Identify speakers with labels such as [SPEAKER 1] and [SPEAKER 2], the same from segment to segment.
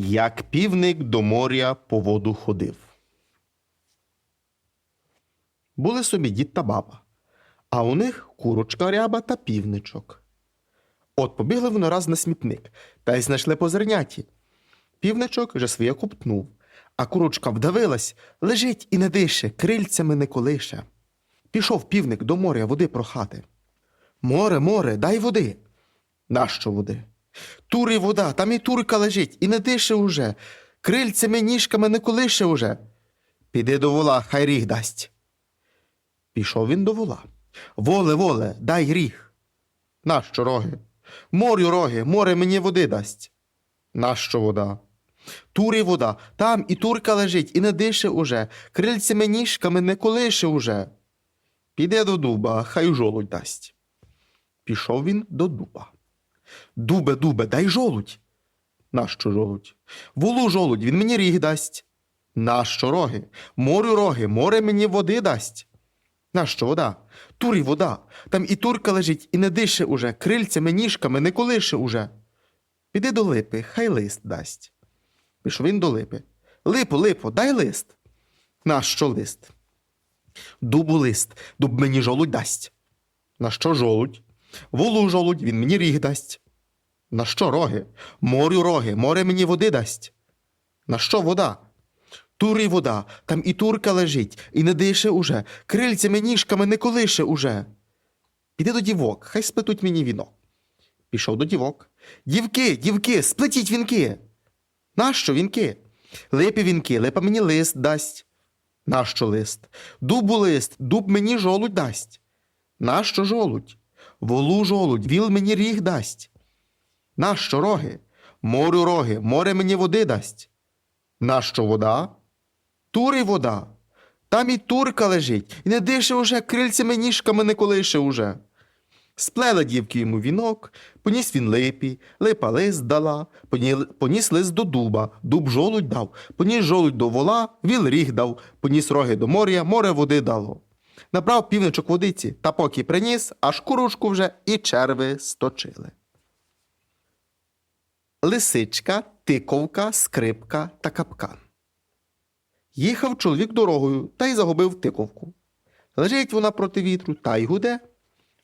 [SPEAKER 1] Як півник до моря по воду ходив. Були собі дід та баба, а у них курочка ряба та півничок. От побігли вони раз на смітник та й знайшли по зерняті. Півничок вже своє купнув, а курочка вдавилась, лежить і не дише, крильцями не колише. Пішов півник до моря води прохати. Море, море, дай води. Нащо води? Тури вода, там і турка лежить, і не дише уже, крильцями, ніжками не колише уже. Піди до вола, хай ріг дасть. Пішов він до вола. Воле, воле, дай ріг. Нащо роги? Морю роги, море мені води дасть. Нащо вода? Турі вода, там і турка лежить, і не дише уже, крильцями ніжками не колише уже. Піде до дуба, хай жолудь дасть. Пішов він до дуба. Дубе, дубе, дай жолудь. Нащо жолудь? Волу жолудь, він мені ріг дасть. Нащо роги? Морю роги, море мені води дасть. Нащо вода? Турі вода. Там і турка лежить, і не дише уже, крильцями, ніжками не колише уже. Піди до липи, хай лист дасть. Пішов він до липи. Липо, липо, дай лист. Нащо лист? Дубу лист, дуб мені жолудь дасть. На що жолудь? Волу жолудь, він мені ріг дасть. На що роги? Морю роги, море мені води дасть. На що вода? Турі вода, там і турка лежить, і не дише уже, крильцями ніжками не колише уже. Піди до дівок, хай сплетуть мені вінок. Пішов до дівок. Дівки, дівки, сплетіть вінки. Нащо вінки? Липі вінки, липа мені лист дасть. Нащо лист? Дубу лист, дуб мені жолудь дасть. Нащо жолудь? Волу жолудь, віл мені ріг дасть. Нащо роги? Морю роги, море мені води дасть. Нащо вода? Тури вода. Там і турка лежить, і не дише уже, крильцями ніжками не колише уже. Сплела дівки йому вінок, поніс він липі, липа лист дала, поніс лист до дуба, дуб жолудь дав, поніс жолудь до вола, віл ріг дав, поніс роги до моря, море води дало. Набрав півничок водиці, та поки приніс, аж курушку вже і черви сточили. Лисичка, тиковка, скрипка та капкан. Їхав чоловік дорогою та й загубив тиковку. Лежить вона проти вітру та й гуде,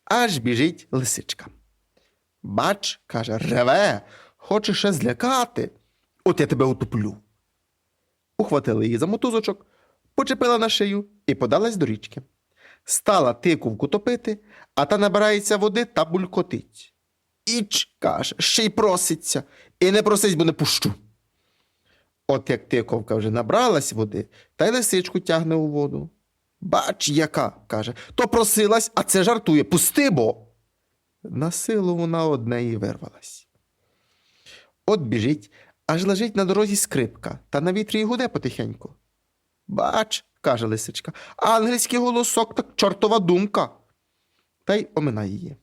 [SPEAKER 1] аж біжить лисичка. Бач, каже, реве, хоче ще злякати. От я тебе утоплю. Ухватили її за мотузочок, почепила на шию і подалась до річки. Стала тиковку топити, а та набирається води та булькотить. Іч, каже, ще й проситься, і не просись, бо не пущу. От як тиковка вже набралась води, та й лисичку тягне у воду. Бач, яка, каже, то просилась, а це жартує. Пусти бо. На силу вона одне і вирвалась. От біжить, аж лежить на дорозі скрипка, та на вітрі й гуде потихеньку. Бач, каже лисичка, ангельський голосок, так чортова думка. Та й оминає її.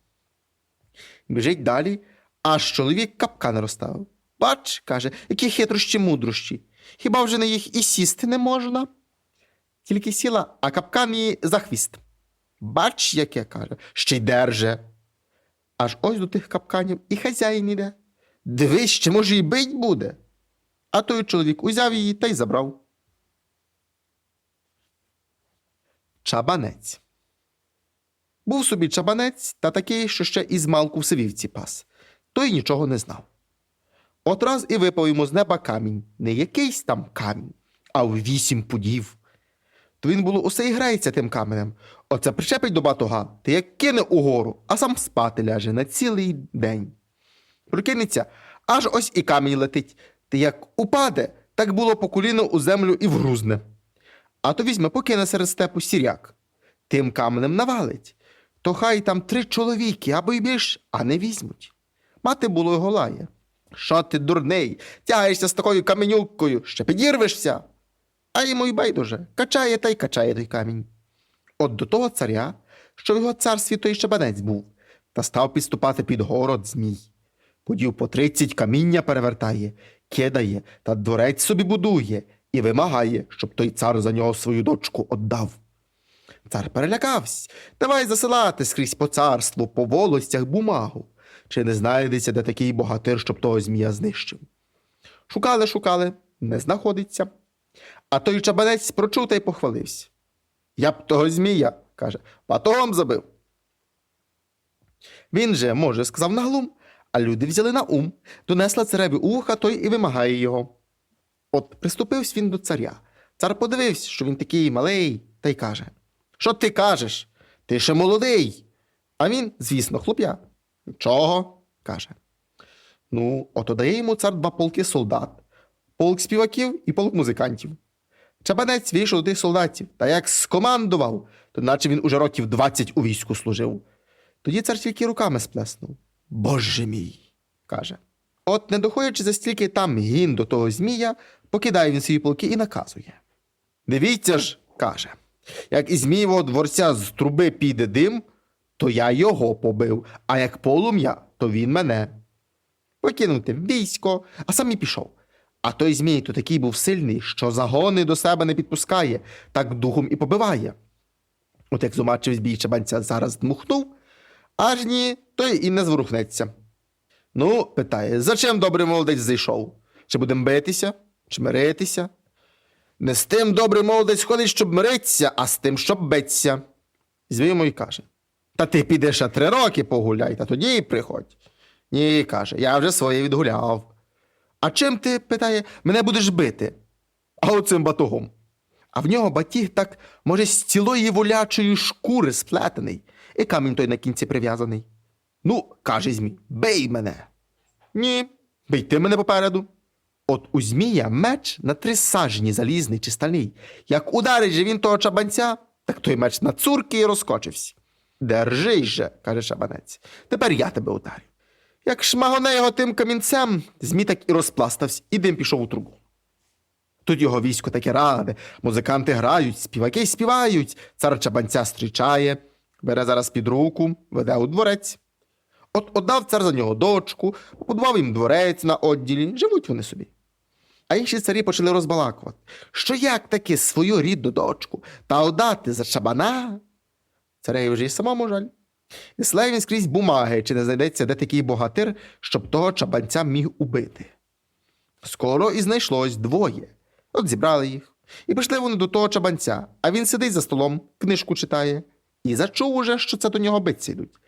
[SPEAKER 1] Біжить далі, аж чоловік капкан розставив. Бач, каже, які хитрощі мудрощі. Хіба вже на їх і сісти не можна? Тільки сіла, а капкан її за хвіст. Бач, яке каже, ще й держе. Аж ось до тих капканів і хазяїн іде. Дивись, ще може й бить буде. А той чоловік узяв її та й забрав. Чабанець. Був собі чабанець та такий, що ще із малку в сивівці пас. Той нічого не знав. От раз і випав йому з неба камінь, не якийсь там камінь, а в вісім пудів. То він було усе і грається тим каменем. Оце причепить до батога, та як кине угору, а сам спати ляже на цілий день. Прокинеться, аж ось і камінь летить, та як упаде, так було по коліно у землю і вгрузне. А то візьме, покине серед степу сіряк. Тим каменем навалить. То хай там три чоловіки або й більш, а не візьмуть. Мати було його лає. Що ти, дурний, тягаєшся з такою каменюкою, ще підірвешся. А йому й байдуже, качає та й качає той камінь. От до того царя, що в його царстві той щебанець був, та став підступати під город змій. Подів по тридцять каміння перевертає, кидає та дворець собі будує і вимагає, щоб той цар за нього свою дочку отдав. Цар перелякався. Давай засилати скрізь по царству, по волостях бумагу. Чи не знайдеться де такий богатир, щоб того змія знищив? Шукали, шукали, не знаходиться. А той чабанець прочув та й похвалився. Я б того змія, каже, батогом забив. Він же, може, сказав наглум, а люди взяли на ум, донесла цареві у вуха, той і вимагає його. От приступився він до царя. Цар подивився, що він такий малий, та й каже: Що ти кажеш? Ти ще молодий. А він, звісно, хлоп'я. Чого? каже. Ну, ото дає йому цар два полки солдат, полк співаків і полк музикантів. Чабанець вийшов до тих солдатів, та як скомандував, то наче він уже років двадцять у війську служив. Тоді цар тільки руками сплеснув. Боже мій, каже. От, не доходячи за стільки там гін до того змія, покидає він свої полки і наказує. Дивіться ж, каже, як із змієвого дворця з труби піде дим, то я його побив, а як полум'я, то він мене. Покинути військо, а сам і пішов. А той змій то такий був сильний, що загони до себе не підпускає, так духом і побиває. От як зумачив збій чабанця зараз дмухнув, аж ні, той і не зворухнеться. Ну, питає, за чим добрий молодець зайшов? Чи будемо битися, чи миритися? Не з тим добрий молодець ходить, щоб миритися, а з тим, щоб битися. Звій йому й каже: Та ти підеш ще три роки погуляй, та тоді й приходь. Ні, каже, я вже своє відгуляв. А чим ти, питає, мене будеш бити? А оцим батогом. А в нього батіг так, може, з цілої волячої шкури сплетений, і камінь той на кінці прив'язаний. Ну, каже Змій, бий мене. Ні, бий ти мене попереду. От у Змія меч на три сажні залізний чи стальний. Як ударить же він того чабанця, так той меч на цурки і розкочився. Держись же, каже шабанець, тепер я тебе ударю. Як шмагоне його тим камінцем, Змій так і розпластався, і дим пішов у трубу. Тут його військо таке раде, музиканти грають, співаки співають, цар чабанця зустрічає, бере зараз під руку, веде у дворець. От отдав цар за нього дочку, побудував їм дворець на одділі, живуть вони собі. А інші царі почали розбалакувати, що як таки свою рідну дочку та отдати за чабана. Цареві вже й самому жаль. І слає він скрізь бумаги, чи не знайдеться де такий богатир, щоб того чабанця міг убити. Скоро і знайшлось двоє. От зібрали їх. І пішли вони до того чабанця, а він сидить за столом, книжку читає, і зачув уже, що це до нього битці йдуть.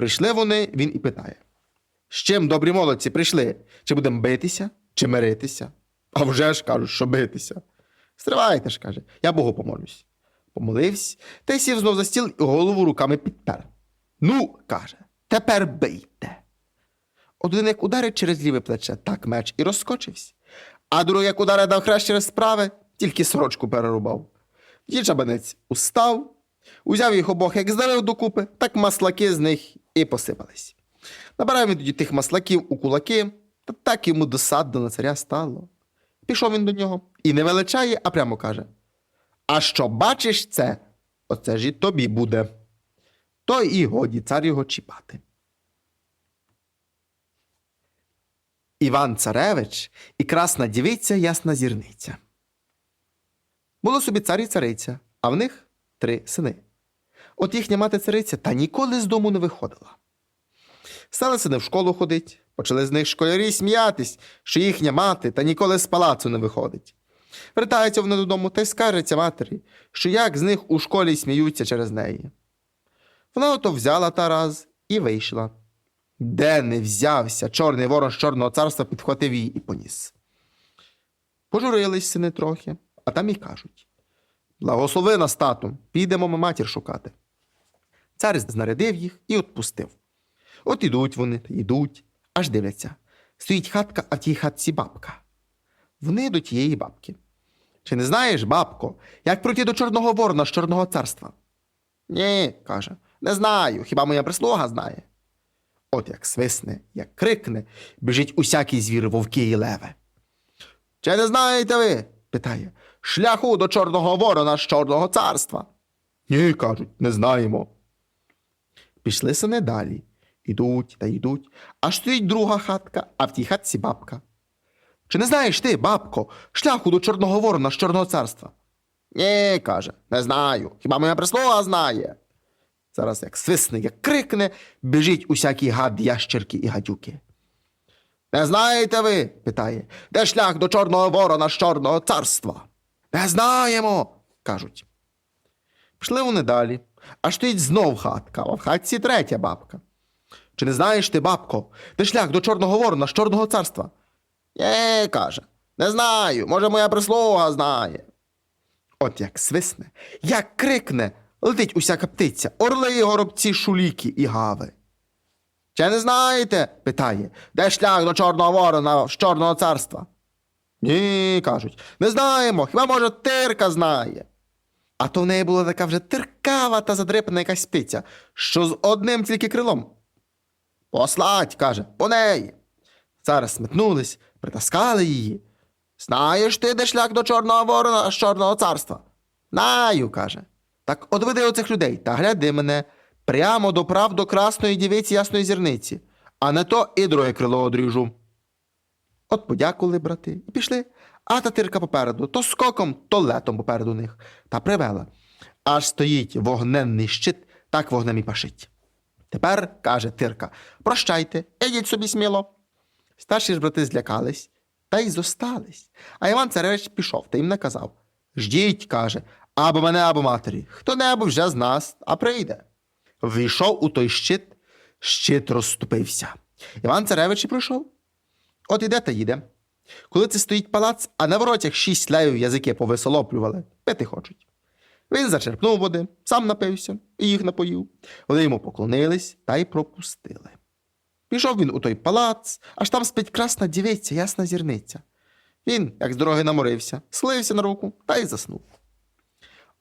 [SPEAKER 1] Прийшли вони, він і питає: З чим, добрі молодці, прийшли? Чи будемо битися, чи миритися? А вже ж кажуть, що битися. Стривайте ж, каже, я Богу помолюсь. Помолився, та й сів знов за стіл і голову руками підпер. Ну, каже, тепер бийте. Один як ударить через ліве плече, так меч і розскочився. А другий як удари дав хрест через справи, тільки сорочку перерубав. Тоді чабанець устав, узяв їх обох, як здарив докупи, так маслаки з них і посипались. Набирав він тоді тих маслаків у кулаки, та так йому досадно на царя стало. Пішов він до нього і не величає, а прямо каже: А що бачиш це, оце ж і тобі буде. То і годі цар його чіпати. Іван Царевич і красна дівиця ясна зірниця. Було собі цар і цариця, а в них три сини. От їхня мати цариця та ніколи з дому не виходила. Стали сини в школу ходить, почали з них школярі сміятись, що їхня мати та ніколи з палацу не виходить. Вертаються вони додому та й скаржаться матері, що як з них у школі сміються через неї. Вона ото взяла та раз і вийшла. Де не взявся чорний ворон з чорного царства підхватив її і поніс. Пожурились сини трохи, а там і кажуть Благослови нас, тату, підемо ми матір шукати. Цар знарядив їх і отпустив. От ідуть вони, та йдуть, аж дивляться. Стоїть хатка, а в тій хатці бабка. Вони до тієї бабки. Чи не знаєш, бабко, як пройти до Чорного Ворона з Чорного царства? Ні, каже, не знаю, хіба моя прислуга знає. От як свисне, як крикне, біжить усякий звір вовки і леве. Чи не знаєте ви? питає, шляху до Чорного Ворона з Чорного царства. Ні, кажуть, не знаємо. Пішли сини далі. Ідуть та йдуть, аж стоїть друга хатка, а в тій хатці бабка. Чи не знаєш ти, бабко, шляху до Чорного Ворона з Чорного царства? Ні, каже, не знаю. Хіба моя прислуга знає. Зараз як свисне, як крикне, біжить усякі гад, ящерки і гадюки. Не знаєте ви? питає, де шлях до Чорного ворона з Чорного царства? Не знаємо, кажуть. Пішли вони далі, аж стоїть знов хатка, а в хатці третя бабка. Чи не знаєш ти, бабко, де шлях до Чорного ворона з Чорного царства? Є, каже, не знаю, може, моя прислуга знає. От як свисне, як крикне, летить усяка птиця, орли, горобці, шуліки і гави. Чи не знаєте? питає, де шлях до Чорного ворона з Чорного царства? Ні, кажуть, не знаємо, хіба може тирка знає. А то в неї була така вже тиркава та задрипана якась птиця, що з одним тільки крилом. Послать, каже, по неї. Зараз сметнулись, притаскали її. Знаєш ти, де шлях до Чорного ворона з Чорного царства? Знаю, каже. Так одведи оцих людей та гляди мене прямо до прав до красної дівиці ясної зірниці, а не то і друге крило одріжу. От подякували брати і пішли, а та тирка попереду, то скоком, то летом попереду них, та привела. Аж стоїть вогненний щит, так вогнем і пашить. Тепер, каже тирка, прощайте, ідіть собі сміло. Старші ж брати злякались та й зостались. А Іван Царевич пішов та їм наказав Ждіть, каже, або мене, або матері. Хто-небудь вже з нас, а прийде. Війшов у той щит, щит розступився. Іван Царевич і прийшов. От іде та їде. Коли це стоїть палац, а на воротях шість левів язики повисолоплювали, пити хочуть. Він зачерпнув води, сам напився і їх напоїв. Вони йому поклонились та й пропустили. Пішов він у той палац, аж там спить красна дівиця, ясна зірниця. Він, як з дороги наморився, слився на руку та й заснув.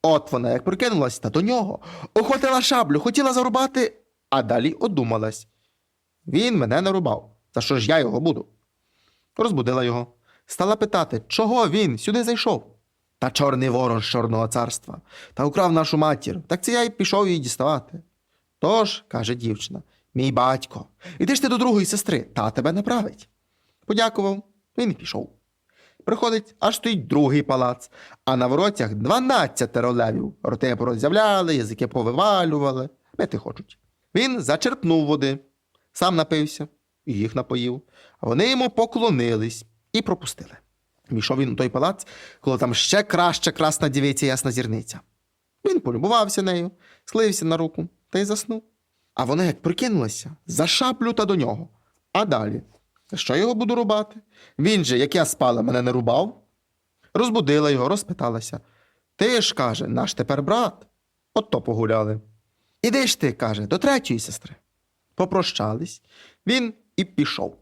[SPEAKER 1] От вона, як прикинулась, та до нього, охотила шаблю, хотіла зарубати, а далі одумалась. Він мене не рубав. За що ж я його буду? Розбудила його. Стала питати, чого він сюди зайшов. Та чорний ворон з чорного царства, та украв нашу матір. Так це я й пішов її діставати. Тож, каже дівчина, мій батько, іди ж ти до другої сестри, та тебе направить. Подякував, він і пішов. Приходить, аж стоїть другий палац, а на воротях дванадцятеро левів. Роти пороззявляли, язики повивалювали, пити хочуть. Він зачерпнув води, сам напився і їх напоїв. Вони йому поклонились і пропустили. Війшов він у той палац, коли там ще краща красна дівиця ясна зірниця. Він полюбувався нею, слився на руку та й заснув. А вона як прикинулася, за шаблю та до нього. А далі. Що його буду рубати? Він же, як я спала, мене не рубав. Розбудила його, розпиталася. Ти ж, каже, наш тепер брат. От то погуляли. Іди ж ти, каже, до третьої сестри. Попрощались, він і пішов.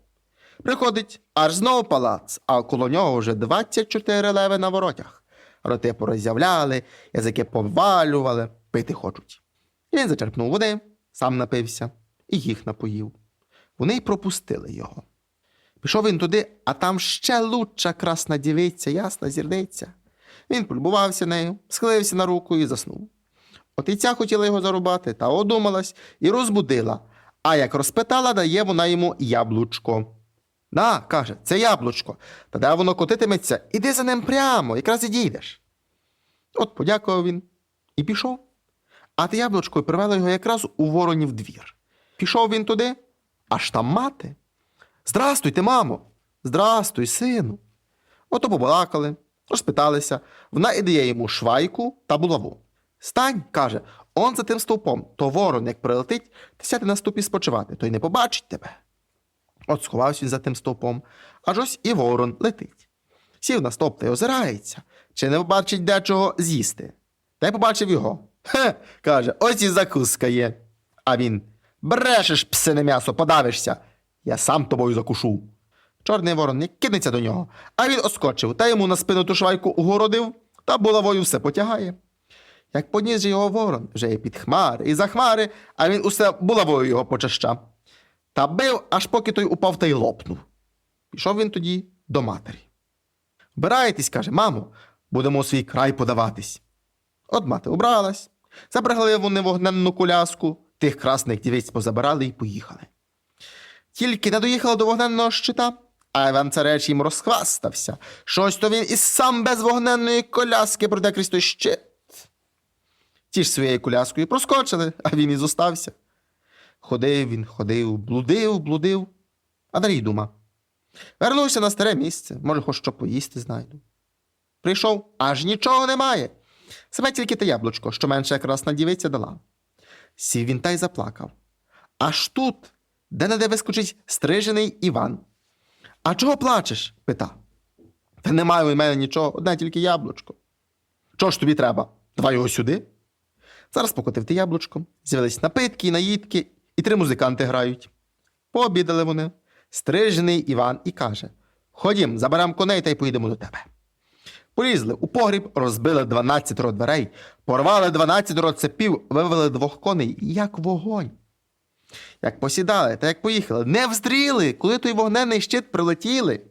[SPEAKER 1] Приходить аж знов палац, а коло нього вже 24 леви на воротях. Роти пороззявляли, язики повалювали, пити хочуть. Він зачерпнув води, сам напився і їх напоїв. Вони й пропустили його. Пішов він туди, а там ще лучша красна дівиця, ясна зірниця. Він полюбувався нею, схилився на руку і заснув. От хотіла його зарубати, та одумалась і розбудила. А як розпитала, дає вона йому яблучко. На, каже, це яблучко. Та де воно котитиметься, іди за ним прямо, якраз і дійдеш. От подякував він і пішов. А те яблучко привело його якраз у воронів двір. Пішов він туди, аж там мати. Здрастуйте, мамо. Здрастуй, сину. Ото побалакали, розпиталися. Вона і дає йому швайку та булаву. Стань, каже, он за тим стовпом, то ворон, як прилетить, ти сяде на ступі спочивати, то й не побачить тебе. От сховався він за тим стовпом, аж ось і ворон летить. Сів на стовп та й озирається, чи не побачить дечого з'їсти. Та й побачив його. Хе, каже, ось і закуска є. А він брешеш, псине м'ясо, подавишся. Я сам тобою закушу. Чорний ворон не кинеться до нього, а він оскочив та йому на спину ту швайку угородив та булавою все потягає. Як поніс його ворон, вже і під хмари, і за хмари, а він усе булавою його почащав. Та бив, аж поки той упав та й лопнув. Пішов він тоді до матері. Вбирайтесь, каже, мамо, будемо у свій край подаватись. От мати убралась, забрали вони вогненну коляску, тих красних дівиць позабирали і поїхали. Тільки не доїхали до вогненного щита, а Іван Цареч їм розхвастався. Щось то він і сам без вогненної коляски пройде крізь той щит. Ті ж своєю коляскою проскочили, а він і зостався. Ходив він, ходив, блудив, блудив, а далі й дума. Вернувся на старе місце, може, хоч що поїсти знайду. Прийшов, аж нічого немає. Себе тільки те яблучко, що менше якраз на дівиця дала. Сів він та й заплакав. Аж тут, де не де вискочить стрижений Іван. А чого плачеш? пита. Та немає у мене нічого, одне тільки яблучко. Чого ж тобі треба? Давай його сюди. Зараз покотив ти яблучко, з'явились напитки, і наїдки, і три музиканти грають. Пообідали вони. Стрижений Іван і каже: Ходім, заберемо коней та й поїдемо до тебе. Полізли у погріб, розбили 12 дверей, порвали 12 цепів, вивели двох коней, як вогонь. Як посідали та як поїхали, не вздріли, коли той вогненний щит прилетіли.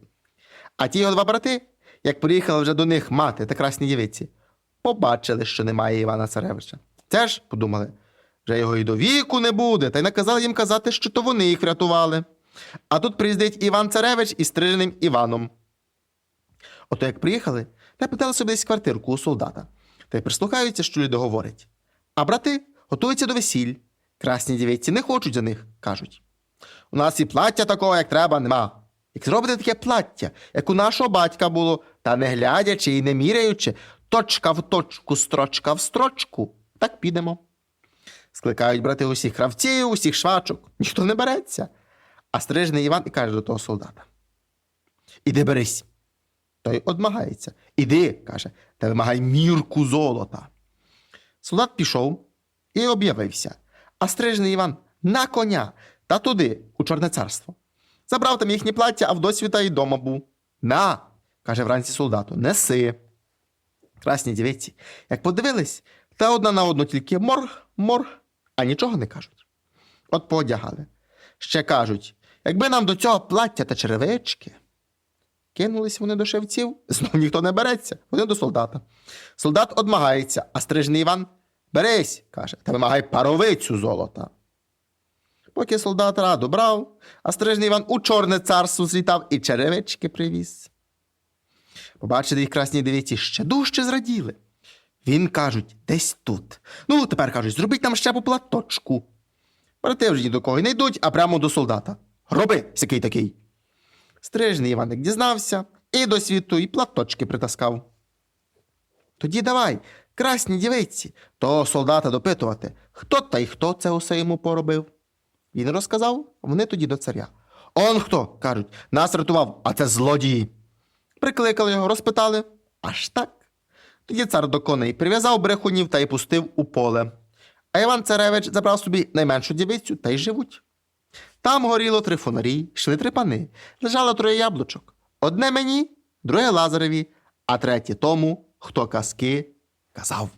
[SPEAKER 1] А ті його два брати, як приїхала вже до них мати та красні дівиці, побачили, що немає Івана Царевича. Це ж, подумали, вже його і до віку не буде, та й наказали їм казати, що то вони їх врятували. А тут приїздить Іван Царевич із стриженим Іваном. Ото як приїхали, та питали собі десь квартирку у солдата, та й прислухаються, що люди говорять. А брати готуються до весіль. Красні дівиці не хочуть за них, кажуть. У нас і плаття такого, як треба, нема. Як зробите таке плаття, як у нашого батька було, та не глядячи і не міряючи, точка в точку, строчка в строчку, так підемо. Скликають брати усіх кравців, усіх швачок, ніхто не береться. А стрижний Іван і каже до того солдата: Іди берись. Той одмагається. Іди, каже, та вимагай мірку золота. Солдат пішов і об'явився, а стрижний Іван на коня та туди, у Чорне царство. Забрав там їхнє плаття, а в досвіта й дома був. На, каже вранці солдату, неси. Красні дівиці, як подивились, та одна на одну тільки морг, морг, а нічого не кажуть. От поодягали. Ще кажуть, якби нам до цього плаття та черевички. Кинулись вони до шевців, знов ніхто не береться, вони до солдата. Солдат одмагається, а стрижний Іван берись, каже, та вимагай паровицю золота. Поки солдат раду брав, а стрижний Іван у чорне царство злітав і черевички привіз. Побачили їх красні дивіці, ще дужче зраділи. Він кажуть, десь тут. Ну, тепер кажуть, зробіть нам ще по платочку. Брати вже ні до кого не йдуть, а прямо до солдата. Роби, сякий такий. Стрижний Іваник дізнався і до світу, і платочки притаскав. Тоді давай, красні дівиці, того солдата допитувати, хто та й хто це усе йому поробив. Він розказав, вони тоді до царя. Он хто? кажуть, нас рятував, а це злодії. Прикликали його, розпитали. Аж так. Тоді цар до коней прив'язав брехунів та й пустив у поле. А Іван Царевич забрав собі найменшу дівицю та й живуть. Там горіло три фонарі, йшли три пани, лежало троє яблучок. Одне мені, друге Лазареві, а третє тому, хто казки казав.